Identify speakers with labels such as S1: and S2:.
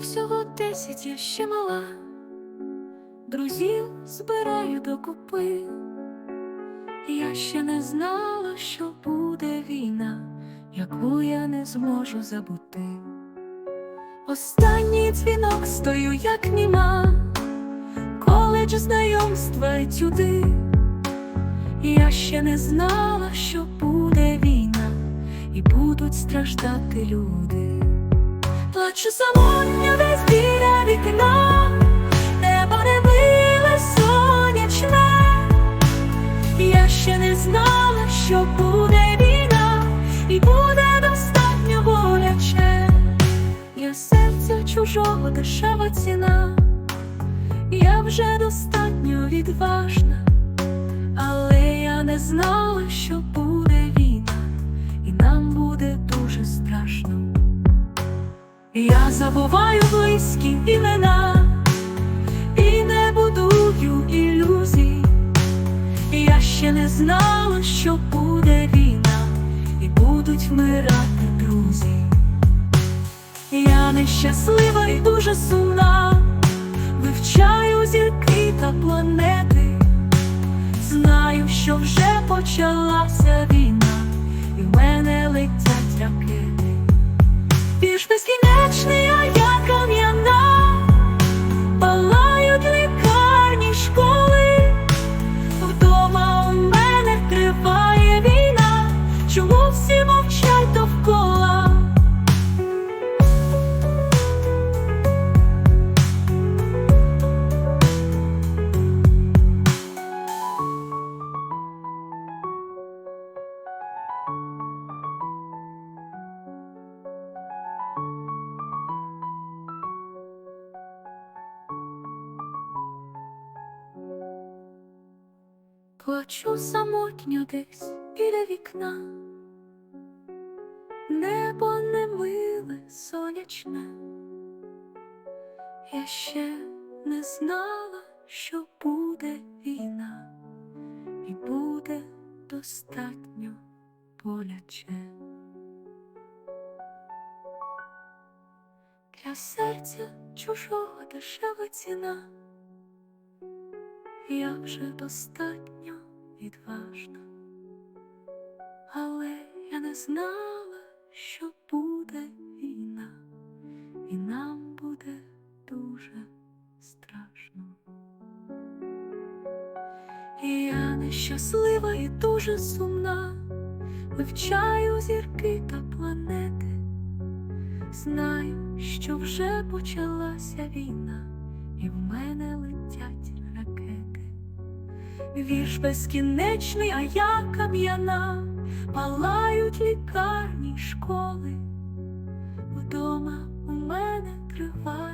S1: всього десять, я ще мала, друзів збираю докупи. Я ще не знала, що буде війна, яку я не зможу забути. Останній дзвінок стою, як німа, коледж знайомства етюди. Я ще не знала, що буде війна, і будуть страждати люди. Плачу самотньо десь біля вікна, небо не биле сонячне. Я ще не знала, що буде війна, і буде достатньо боляче. Я серця чужого дешева ціна, я вже достатньо відважна, але я не знала, що забуваю близькі імена і не будую ілюзій. Я ще не знала, що буде війна, і будуть вмирати друзі. Я нещаслива і дуже сумна, вивчаю зірки та планети. Знаю, що вже почалася війна, і в мене летять ракети. Вірш безкінечний, Плачу самотньо десь біля вікна, небо не миле сонячне, я ще не знала, що буде війна, і буде достатньо боляче. Для серця чужого дешева ціна. Я вже достатньо відважна, але я не знала, що буде війна, і нам буде дуже страшно. І я нещаслива і дуже сумна, вивчаю зірки та планети. Знаю, що вже почалася війна, Вірш безкінечний, а я кам'яна, палають лікарні школи. Вдома у мене триває